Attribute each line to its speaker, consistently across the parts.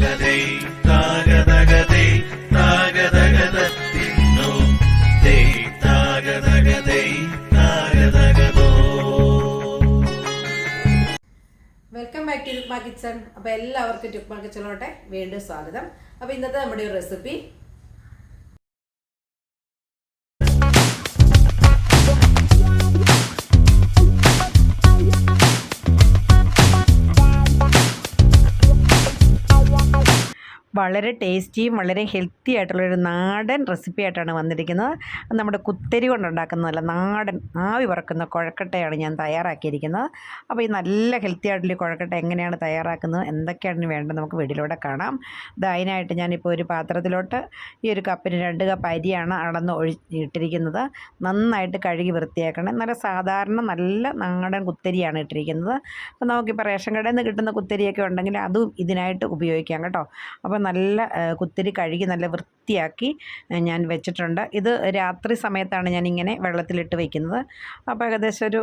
Speaker 1: തകതേ താകതകതേ താകതകതേ
Speaker 2: welcome back to ടുക്മ കിച്ചൺ. അപ്പോൾ എല്ലാവർക്കും ടുക്മ കിച്ചണിലോട്ടെ വീണ്ടും സ്വാഗതം. അപ്പോൾ ഇന്നത്തെ നമ്മുടെ ഒരു റെസിപ്പി വളരെ ടേസ്റ്റിയും വളരെ ഹെൽത്തി ആയിട്ടുള്ളൊരു നാടൻ റെസിപ്പി ആയിട്ടാണ് വന്നിരിക്കുന്നത്. നമ്മുടെ കുത്തരി കൊണ്ടുണ്ടാക്കുന്നതല്ല നാടൻ ആവി വറക്കുന്ന കുഴക്കട്ടയാണ് ഞാൻ തയ്യാറാക്കിയിരിക്കുന്നത്. അപ്പോൾ ഈ നല്ല ഹെൽത്തി ആയിട്ടുള്ള കുഴക്കട്ട എങ്ങനെയാണ് തയ്യാറാക്കുന്നത് എന്തൊക്കെയാണ് വേണ്ടത് നമുക്ക് വീട്ടിലൂടെ കാണാം. അതിനായിട്ട് ഞാനിപ്പോൾ ഒരു പാത്രത്തിലോട്ട് ഈ ഒരു കപ്പിന് രണ്ട് കപ്പ് അരിയാണ് അളന്ന് ഇട്ടിരിക്കുന്നത്. നന്നായിട്ട് കഴുകി വൃത്തിയാക്കണം. നല്ല സാധാരണ നല്ല നാടൻ കുത്തരിയാണ് ഇട്ടിരിക്കുന്നത്. അപ്പോൾ നമുക്കിപ്പോൾ റേഷൻ കടയിൽ നിന്ന് കിട്ടുന്ന കുത്തരിയൊക്കെ ഉണ്ടെങ്കിൽ അതും ഇതിനായിട്ട് ഉപയോഗിക്കാം കേട്ടോ. അപ്പോൾ നല്ല കുത്തിരി കഴുകി നല്ല വൃത്തിയാക്കി ഞാൻ വെച്ചിട്ടുണ്ട്. ഇത് രാത്രി സമയത്താണ് ഞാനിങ്ങനെ വെള്ളത്തിലിട്ട് വെക്കുന്നത്. അപ്പോൾ ഏകദേശം ഒരു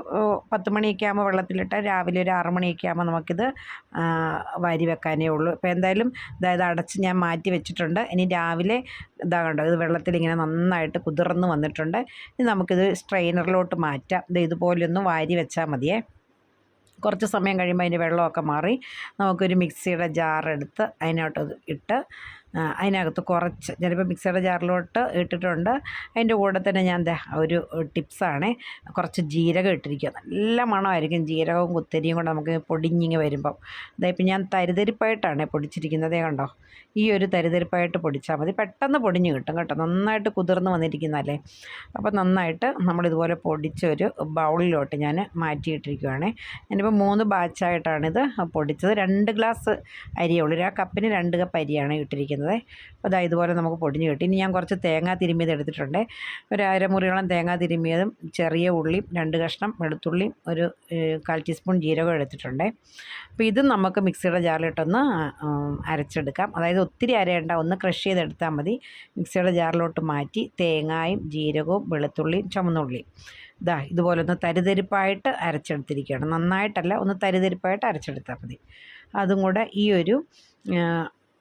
Speaker 2: പത്ത് മണിയൊക്കെ ആകുമ്പോൾ വെള്ളത്തിലിട്ട് രാവിലെ ഒരു ആറ് മണിയൊക്കെ ആകുമ്പോൾ നമുക്കിത് വാരി വെക്കാനേ ഉള്ളൂ. അപ്പോൾ എന്തായാലും അതായത് അടച്ച് ഞാൻ മാറ്റി വെച്ചിട്ടുണ്ട്. ഇനി രാവിലെ ഇതാ കണ്ടോ ഇത് വെള്ളത്തിൽ ഇങ്ങനെ നന്നായിട്ട് കുതിർന്ന് വന്നിട്ടുണ്ട്. ഇനി നമുക്കിത് സ്ട്രെയിനറിലോട്ട് മാറ്റാം. ഇത് ഇതുപോലൊന്ന് വാരി വെച്ചാൽ മതിയേ. കുറച്ച് സമയം കഴിയുമ്പോൾ അതിന്റെ വെള്ളമൊക്കെ മാറി നമുക്കൊരു മിക്സിയുടെ ജാറെടുത്ത് അതിനകത്ത് അത് ഇട്ട് അതിനകത്ത് കുറച്ച് ചിലപ്പോൾ മിക്സിയുടെ ജാറിലോട്ട് ഇട്ടിട്ടുണ്ട്. അതിന്റെ കൂടെ തന്നെ ഞാൻ എന്താ ഒരു ടിപ്സാണ്. കുറച്ച് ജീരകം ഇട്ടിരിക്കുക. നല്ല മണമായിരിക്കും ജീരകവും കുത്തരിയും കൂടെ നമുക്ക് പൊടിഞ്ഞിങ്ങ് വരുമ്പം. ഇപ്പം ഞാൻ തരിതരിപ്പായിട്ടാണ് പൊടിച്ചിരിക്കുന്നത്. കണ്ടോ? ഈ ഒരു തരിതരിപ്പായിട്ട് പൊടിച്ചാൽ മതി. പെട്ടെന്ന് പൊടിഞ്ഞ് കിട്ടും കേട്ടോ. നന്നായിട്ട് കുതിർന്ന് വന്നിരിക്കുന്നതല്ലേ? അപ്പോൾ നന്നായിട്ട് നമ്മളിതുപോലെ പൊടിച്ചൊരു ബൗളിലോട്ട് ഞാൻ മാറ്റിയിട്ടിരിക്കുകയാണ് ഞാനിപ്പോൾ മൂന്ന് ബാച്ചായിട്ടാണിത് പൊടിച്ചത്. രണ്ട് ഗ്ലാസ് അരിയേ ഉള്ളൂ. ഒരു ആ കപ്പിന് രണ്ട് കപ്പ് അരിയാണ് ഇട്ടിരിക്കുന്നത്. അപ്പോൾ ഇതാ ഇതുപോലെ നമുക്ക് പൊടിഞ്ഞ് കിട്ടി. ഇനി ഞാൻ കുറച്ച് തേങ്ങ തിരുമ്മിയത് എടുത്തിട്ടുണ്ട്. ഒരു അരമുറിയോളം തേങ്ങ തിരുമ്മിയതും ചെറിയ ഉള്ളിയും രണ്ട് കഷ്ണം വെളുത്തുള്ളിയും ഒരു കാൽ ടീസ്പൂൺ ജീരകം എടുത്തിട്ടുണ്ട്. അപ്പോൾ ഇതും നമുക്ക് മിക്സിയുടെ ജാറിലിട്ടൊന്ന് അരച്ചെടുക്കാം. അതായത് ഒത്തിരി അരയേണ്ട ഒന്ന് ക്രഷ് ചെയ്തെടുത്താൽ മതി. മിക്സിയുടെ ജാറിലോട്ട് മാറ്റി തേങ്ങായും ജീരകവും വെളുത്തുള്ളിയും ചുമന്നുള്ളിയും ഇതാ ഇതുപോലെ ഒന്ന് തരിതരിപ്പായിട്ട് അരച്ചെടുത്തിരിക്കുകയാണ്. നന്നായിട്ടല്ല ഒന്ന് തരിതരിപ്പായിട്ട് അരച്ചെടുത്താൽ മതി. അതും കൂടെ ഈ ഒരു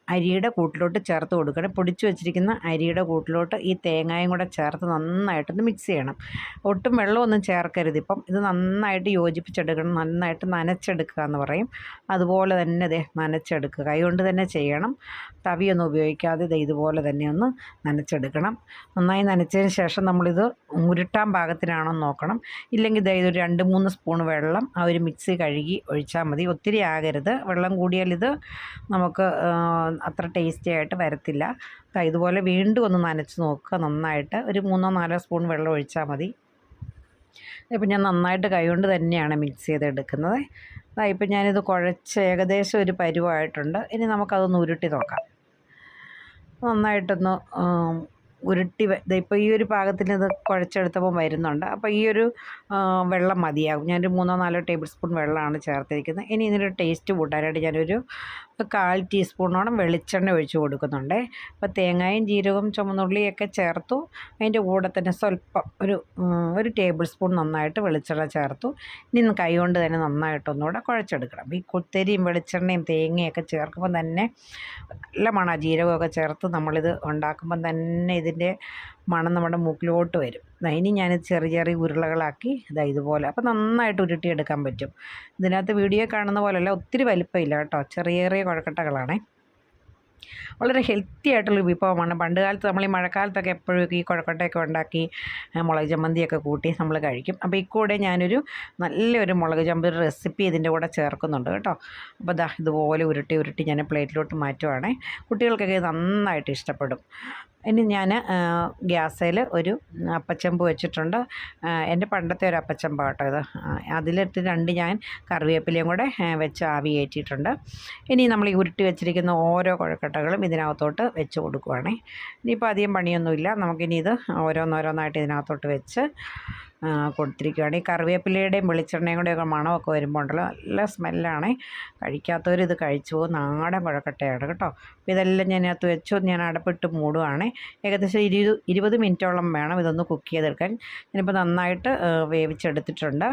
Speaker 2: അരിയുടെ കൂട്ടിലോട്ട് ചേർത്ത് കൊടുക്കണം. പൊടിച്ചു വെച്ചിരിക്കുന്ന അരിയുടെ കൂട്ടിലോട്ട് ഈ തേങ്ങയും കൂടെ ചേർത്ത് നന്നായിട്ടൊന്ന് മിക്സ് ചെയ്യണം. ഒട്ടും വെള്ളമൊന്നും ചേർക്കരുത് ഇപ്പം. ഇത് നന്നായിട്ട് യോജിപ്പിച്ചെടുക്കണം. നന്നായിട്ട് നനച്ചെടുക്കുക എന്ന് പറയും. അതുപോലെ തന്നെ ഇതേ നനച്ചെടുക്കുക. കൈകൊണ്ട് തന്നെ ചെയ്യണം. തവിയൊന്നും ഉപയോഗിക്കാതെ ഇത് ഇതുപോലെ തന്നെ ഒന്ന് നനച്ചെടുക്കണം. നന്നായി നനച്ചതിന് ശേഷം നമ്മളിത് ഉരുട്ടാൻ പാകത്തിനാണോ നോക്കണം. ഇല്ലെങ്കിൽ ദേ ഇതൊരു രണ്ട് മൂന്ന് സ്പൂൺ വെള്ളം ആ ഒരു മിക്സി കഴുകി ഒഴിച്ചാൽ മതി. ഒത്തിരി ആകരുത്. വെള്ളം കൂടിയാൽ ഇത് നമുക്ക് അത്ര ടേസ്റ്റി ആയിട്ട് വരത്തില്ല. ഇതുപോലെ വീണ്ടും ഒന്ന് നനച്ച് നോക്കുക. നന്നായിട്ട് ഒരു മൂന്നോ നാലോ സ്പൂൺ വെള്ളം ഒഴിച്ചാൽ മതി. ഇപ്പം ഞാൻ നന്നായിട്ട് കൈകൊണ്ട് തന്നെയാണ് മിക്സ് ചെയ്തെടുക്കുന്നത്. ഇപ്പം ഞാനിത് കുഴച്ച് ഏകദേശം ഒരു പരുവമായിട്ടുണ്ട് ഇനി നമുക്കതൊന്ന് ഉരുട്ടി നോക്കാം. നന്നായിട്ടൊന്ന് ഉരുട്ടി ഇപ്പോൾ ഈ ഒരു പാകത്തിന് ഇത് കുഴച്ചെടുത്തപ്പോൾ വരുന്നുണ്ട്. അപ്പോൾ ഈ ഒരു വെള്ളം മതിയാകും. ഞാനൊരു മൂന്നോ നാലോ ടേബിൾ സ്പൂൺ വെള്ളമാണ് ചേർത്തിരിക്കുന്നത്. ഇനി ഇതിനൊരു ടേസ്റ്റ് കൂട്ടാനായിട്ട് ഞാനൊരു കാൽ ടീസ്പൂണോളം വെളിച്ചെണ്ണ ഒഴിച്ച് കൊടുക്കുന്നുണ്ട്. അപ്പോൾ തേങ്ങയും ജീരകവും ചുമന്നുള്ളിയൊക്കെ ചേർത്തു. അതിന്റെ കൂടെ തന്നെ സ്വല്പം ഒരു ഒരു ടേബിൾ സ്പൂൺ നന്നായിട്ട് വെളിച്ചെണ്ണ ചേർത്തു. ഇനി കൈ കൊണ്ട് തന്നെ നന്നായിട്ടൊന്നുകൂടെ കുഴച്ചെടുക്കണം. ഈ കുത്തരിയും വെളിച്ചെണ്ണയും തേങ്ങയൊക്കെ ചേർക്കുമ്പോൾ തന്നെ നല്ല മണ ജീരകമൊക്കെ ചേർത്ത് നമ്മളിത് ഉണ്ടാക്കുമ്പം തന്നെ ഇതിന്റെ മണം നമ്മുടെ മൂക്കിലോട്ട് വരും. ഇനി ഞാനിത് ചെറിയ ചെറിയ ഉരുളകളാക്കി ഇതാ ഇതുപോലെ. അപ്പോൾ നന്നായിട്ട് ഉരുട്ടിയെടുക്കാൻ പറ്റും. ഇതിനകത്ത് വീഡിയോ കാണുന്ന പോലെയല്ല ഒത്തിരി വലിപ്പമില്ല കേട്ടോ. ചെറിയ ചെറിയ കുഴക്കട്ടകളാണേ. വളരെ ഹെൽത്തി ആയിട്ടുള്ള വിഭവമാണ്. പണ്ട് കാലത്ത് നമ്മൾ ഈ മഴക്കാലത്തൊക്കെ എപ്പോഴും ഈ കുഴക്കട്ടയൊക്കെ ഉണ്ടാക്കി മുളക് ചമ്മന്തിയൊക്കെ കൂട്ടി നമ്മൾ കഴിക്കും. അപ്പോൾ ഇക്കൂടെ ഞാനൊരു നല്ലൊരു മുളക് ചമ്മന്തി റെസിപ്പി ഇതിന്റെ കൂടെ ചേർക്കുന്നുണ്ട് കേട്ടോ. അപ്പോൾ ദാ ഇതുപോലെ ഉരുട്ടി ഉരുട്ടി ഞാൻ പ്ലേറ്റിലോട്ട് മാറ്റുവാണേ. കുട്ടികൾക്കൊക്കെ നന്നായിട്ട് ഇഷ്ടപ്പെടും. ഇനി ഞാൻ ഗ്യാസേൽ ഒരു അപ്പച്ചമ്പ് വെച്ചിട്ടുണ്ട്. എന്റെ പണ്ടത്തെ ഒരു അപ്പച്ചമ്പ് കേട്ടോ ഇത്. അതിലിട്ട് രണ്ട് ഞാൻ കറിവേപ്പിലയും കൂടെ വെച്ച് ആവി കയറ്റിയിട്ടുണ്ട് ഇനി നമ്മൾ ഈ ഉരുട്ടി വെച്ചിരിക്കുന്ന ഓരോ കുഴക്കട്ടകളും ഇതിനകത്തോട്ട് വെച്ച് കൊടുക്കുവാണേ. ഇനിയിപ്പോൾ അധികം പണിയൊന്നുമില്ല. നമുക്കിനി ഇത് ഓരോന്നോരോന്നായിട്ട് ഇതിനകത്തോട്ട് വെച്ച് കൊടുത്തിരിക്കുകയാണ് ഈ കറിവേപ്പിലയുടെയും വെളിച്ചെണ്ണയും കൂടെയൊക്കെ മണമൊക്കെ വരുമ്പോൾ ഉണ്ടല്ലോ നല്ല സ്മെല്ലാണ്. കഴിക്കാത്തവർ ഇത് കഴിച്ചു നാടൻ കുഴക്കട്ടയാണ് കേട്ടോ. അപ്പോൾ ഇതെല്ലാം ഞാനകത്ത് വെച്ചു. ഞാൻ അടപ്പിട്ട് മൂടുവാണ്. ഏകദേശം ഇരുപത് ഇരുപത് മിനിറ്റോളം വേണം ഇതൊന്ന് കുക്ക് ചെയ്തെടുക്കാൻ. ഞാനിപ്പോൾ നന്നായിട്ട് വേവിച്ചെടുത്തിട്ടുണ്ട്.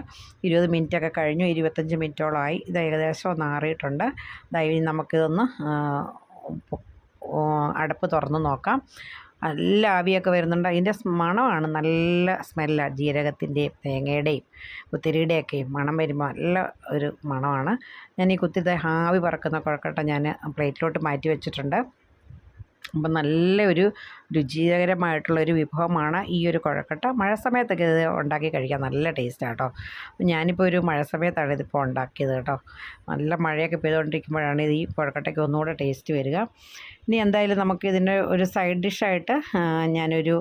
Speaker 2: ഇരുപത് മിനിറ്റൊക്കെ കഴിഞ്ഞു. ഇരുപത്തഞ്ച് മിനിറ്റോളമായി ഇത് ഏകദേശം ഒന്ന് ആറിയിട്ടുണ്ട്. ദൈവം നമുക്കിതൊന്ന് അടപ്പ് തുറന്ന് നോക്കാം. നല്ല ആവിയൊക്കെ വരുന്നുണ്ട്. അതിന്റെ മണമാണ് നല്ല സ്മെല്ലാണ് ജീരകത്തിന്റെയും തേങ്ങയുടെയും കുത്തിരിയുടെയൊക്കെയും മണം വരുമ്പോൾ നല്ല ഒരു മണമാണ്. ഞാൻ ഈ കുത്തിരി ആവി പറക്കുന്ന കുഴക്കട്ട ഞാൻ പ്ലേറ്റിലോട്ട് മാറ്റി വെച്ചിട്ടുണ്ട്. അപ്പം നല്ലൊരു രുചികരമായിട്ടുള്ള ഒരു വിഭവമാണ് ഈ ഒരു കുഴക്കട്ട. മഴ സമയത്തൊക്കെ ഇത് ഉണ്ടാക്കി കഴിക്കാൻ നല്ല ടേസ്റ്റാണ് കേട്ടോ ഞാനിപ്പോൾ ഒരു മഴ സമയത്താണ് ഇതിപ്പോൾ ഉണ്ടാക്കിയത് കേട്ടോ നല്ല മഴയൊക്കെ പെയ്തുകൊണ്ടിരിക്കുമ്പോഴാണ് ഇത് ഈ കുഴക്കട്ടയ്ക്ക് ഒന്നുകൂടെ ടേസ്റ്റ് വരിക. ഇനി എന്തായാലും നമുക്ക് ഇതിന്റെ ഒരു സൈഡ് ഡിഷായിട്ട് ഞാനൊരു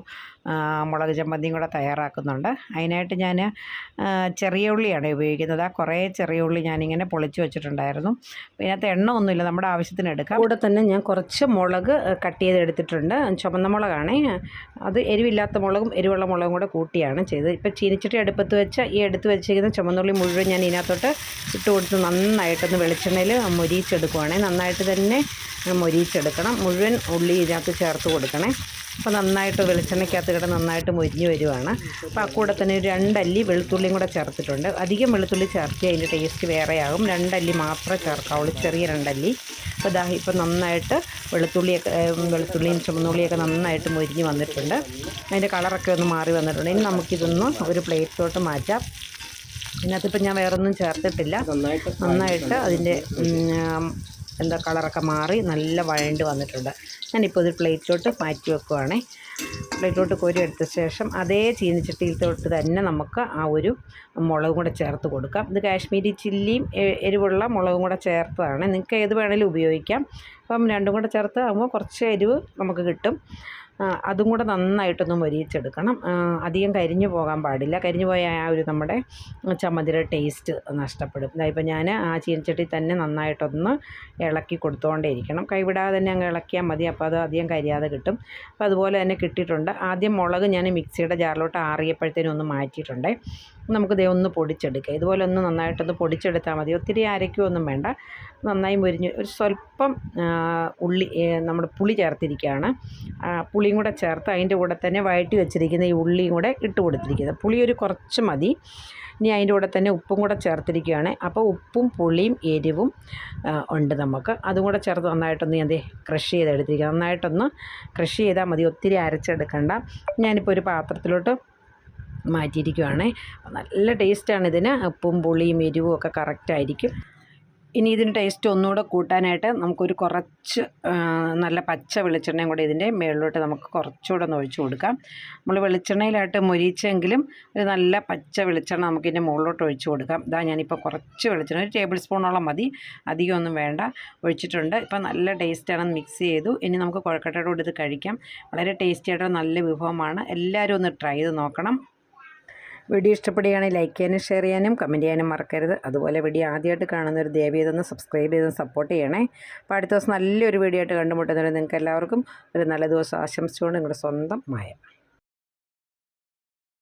Speaker 2: മുളക് ചമ്മന്തിയും കൂടെ തയ്യാറാക്കുന്നുണ്ട്. അതിനായിട്ട് ഞാൻ ചെറിയ ഉള്ളിയാണ് ഉപയോഗിക്കുന്നത്. ആ കുറേ ചെറിയ ഉള്ളി ഞാനിങ്ങനെ പൊളിച്ച് വെച്ചിട്ടുണ്ടായിരുന്നു. ഇതിനകത്ത് എണ്ണ ഒന്നുമില്ല നമ്മുടെ ആവശ്യത്തിന് എടുക്കാം. കൂടെ തന്നെ ഞാൻ കുറച്ച് മുളക് കട്ട് ചെയ്ത് എടുത്തിട്ടുണ്ട് ചുവന്ന മുളകാണേ. അത് എരിവില്ലാത്ത മുളകും എരിവുള്ള മുളകും കൂടെ കൂട്ടിയാണ് ചെയ്തത്. ഇപ്പോൾ ചീനിച്ചട്ടി അടുപ്പത്ത് വെച്ച ഈ എടുത്ത് വെച്ചിരിക്കുന്ന ചുമന്നുള്ളി മുഴുവൻ ഞാൻ ഇതിനകത്തോട്ട് ഇട്ട് കൊടുത്ത് നന്നായിട്ടൊന്ന് വെളിച്ചെണ്ണയിൽ മൊരിയിച്ചെടുക്കുവാണേ. നന്നായിട്ട് തന്നെ മൊരിയിച്ചെടുക്കണം. മുഴുവൻ ഉള്ളി ഇതിനകത്ത് ചേർത്ത് കൊടുക്കണേ. അപ്പോൾ നന്നായിട്ട് വെളിച്ചെണ്ണയ്ക്കകത്ത് കിടന്ന് നന്നായിട്ട് മൊരിഞ്ഞ് വരുവാണ്. അപ്പോൾ ആ കൂടെ തന്നെ ഒരു രണ്ടല്ലി വെളുത്തുള്ളിയും കൂടെ ചേർത്തിട്ടുണ്ട്. അധികം വെളുത്തുള്ളി ചേർത്തി അതിന്റെ ടേസ്റ്റ് വേറെയാകും. രണ്ടല്ലി മാത്രമേ ചേർക്കാവുള്ളൂ ചെറിയ രണ്ടല്ലി. അപ്പോൾ ദാ ഇപ്പോൾ നന്നായിട്ട് വെളുത്തുള്ളിയൊക്കെ വെളുത്തുള്ളിയും ചുമന്നുള്ളിയൊക്കെ നന്നായിട്ട് മൊരിഞ്ഞ് വന്നിട്ടുണ്ട്. അതിന്റെ കളറൊക്കെ ഒന്ന് മാറി വന്നിട്ടുണ്ട്. ഇനി നമുക്കിതൊന്ന് ഒരു പ്ലേറ്റിലോട്ട് മാറ്റാം. ഇതിനകത്തിപ്പോൾ ഞാൻ വേറൊന്നും ചേർത്തിട്ടില്ല. നന്നായിട്ട് അതിന്റെ എന്താ കളറൊക്കെ മാറി നല്ല വഴണ്ട് വന്നിട്ടുണ്ട്. ഞാനിപ്പോൾ ഇത് പ്ലേറ്റിലോട്ട് മാറ്റി വെക്കുവാണേ. പ്ലേറ്റിലോട്ട് കോരി എടുത്ത ശേഷം അതേ ചീനിച്ചട്ടിയിലോട്ട് തന്നെ നമുക്ക് ആ ഒരു മുളകും കൂടെ ചേർത്ത് കൊടുക്കാം. ഇത് കാശ്മീരി ചില്ലിയും എരിവുള്ള മുളകും കൂടെ ചേർത്തതാണ്. നിങ്ങൾക്ക് ഏത് വേണേലും ഉപയോഗിക്കാം. അപ്പം രണ്ടും കൂടെ ചേർത്ത് ആകുമ്പോൾ കുറച്ച് എരിവ് നമുക്ക് കിട്ടും. അതും കൂടെ നന്നായിട്ടൊന്ന് മൊരിയിച്ചെടുക്കണം. അധികം കരിഞ്ഞു പോകാൻ പാടില്ല. കരിഞ്ഞു പോയ ആ ഒരു നമ്മുടെ ചമ്മന്തിയുടെ ടേസ്റ്റ് നഷ്ടപ്പെടും. ഇതായിപ്പോൾ ഞാൻ ആ ചീനച്ചട്ടി തന്നെ നന്നായിട്ടൊന്ന് ഇളക്കി കൊടുത്തുകൊണ്ടേ ഇരിക്കണം കൈവിടാതെ തന്നെ അങ്ങ് ഇളക്കിയാൽ മതി. അപ്പോൾ അത് അധികം കരിയാതെ കിട്ടും. അപ്പോൾ അതുപോലെ തന്നെ കിട്ടിയിട്ടുണ്ട് ആദ്യം മുളക് ഞാൻ മിക്സിയുടെ ജാറിലോട്ട് ആറിയപ്പോഴത്തേനും ഒന്ന് മാറ്റിയിട്ടുണ്ട്. നമുക്ക് ദേ ഒന്ന് പൊടിച്ചെടുക്കുക ഇതുപോലെ ഒന്ന് നന്നായിട്ടൊന്ന് പൊടിച്ചെടുത്താൽ മതി. ഒത്തിരി അരയ്ക്കുകയൊന്നും വേണ്ട. നന്നായി മുരിഞ്ഞ് ഒരു സ്വല്പം ഉള്ളി നമ്മൾ പുളി ചേർത്തിരിക്കുകയാണ്. പുളിയും കൂടെ ചേർത്ത് അതിന്റെ കൂടെ തന്നെ വഴറ്റി വെച്ചിരിക്കുന്ന ഈ ഉള്ളിയും കൂടെ ഇട്ട് കൊടുത്തിരിക്കുന്നത്. പുളി ഒരു കുറച്ച് മതി. ഇനി അതിന്റെ കൂടെ തന്നെ ഉപ്പും കൂടെ ചേർത്തിരിക്കുകയാണ്. അപ്പോൾ ഉപ്പും പുളിയും എരിവും ഉണ്ട് നമുക്ക്. അതും കൂടെ ചേർത്ത് നന്നായിട്ടൊന്ന് ഞാൻ ക്രഷ് ചെയ്തെടുത്തിരിക്കുക നന്നായിട്ടൊന്ന് ക്രഷ് ചെയ്താൽ മതി. ഒത്തിരി അരച്ചെടുക്കണ്ട ഞാനിപ്പോൾ ഒരു പാത്രത്തിലോട്ട് മാറ്റിയിരിക്കുവാണേ. നല്ല ടേസ്റ്റാണ് ഇതിന് ഉപ്പും പുളിയും എരിവും ഒക്കെ കറക്റ്റായിരിക്കും ഇനി ഇതിന് ടേസ്റ്റ് ഒന്നുകൂടെ കൂട്ടാനായിട്ട് നമുക്കൊരു കുറച്ച് നല്ല പച്ച വെളിച്ചെണ്ണയും കൂടെ ഇതിന്റെ മേളിലോട്ട് നമുക്ക് കുറച്ചുകൂടെ ഒന്ന് ഒഴിച്ചു കൊടുക്കാം. നമ്മൾ വെളിച്ചെണ്ണയിലായിട്ട് മൊരിച്ചെങ്കിലും ഒരു നല്ല പച്ച വെളിച്ചെണ്ണ നമുക്ക് ഇതിന്റെ മുകളിലോട്ട് ഒഴിച്ചു കൊടുക്കാം. ഇതാ ഞാനിപ്പോൾ കുറച്ച് വെളിച്ചെണ്ണ ഒരു ടേബിൾ സ്പൂണോളം മതി. അധികമൊന്നും വേണ്ട. ഒഴിച്ചിട്ടുണ്ട്. ഇപ്പം നല്ല ടേസ്റ്റാണ് മിക്സ് ചെയ്തു. ഇനി നമുക്ക് കുഴക്കട്ടയുടെ കൂടെ ഇത് കഴിക്കാം. വളരെ ടേസ്റ്റി ആയിട്ടുള്ള നല്ല വിഭവമാണ്. എല്ലാവരും ഒന്ന് ട്രൈ ചെയ്ത് നോക്കണം. വീഡിയോ ഇഷ്ടപ്പെടുകയാണെങ്കിൽ ലൈക്ക് ചെയ്യാനും ഷെയർ ചെയ്യാനും കമന്റ് ചെയ്യാനും മറക്കരുത്. അതുപോലെ വീഡിയോ ആദ്യമായിട്ട് കാണുന്ന ഒരു ദേവി ഇതൊന്ന് സബ്സ്ക്രൈബ് ചെയ്ത് സപ്പോർട്ട് ചെയ്യണേ. അപ്പോൾ അടുത്ത ദിവസം നല്ലൊരു വീഡിയോ ആയിട്ട് കണ്ടുമുട്ടുന്നവരെ നിങ്ങൾക്ക് എല്ലാവർക്കും ഒരു നല്ല ദിവസം ആശംസിച്ചുകൊണ്ട് നിങ്ങളുടെ സ്വന്തം മായ.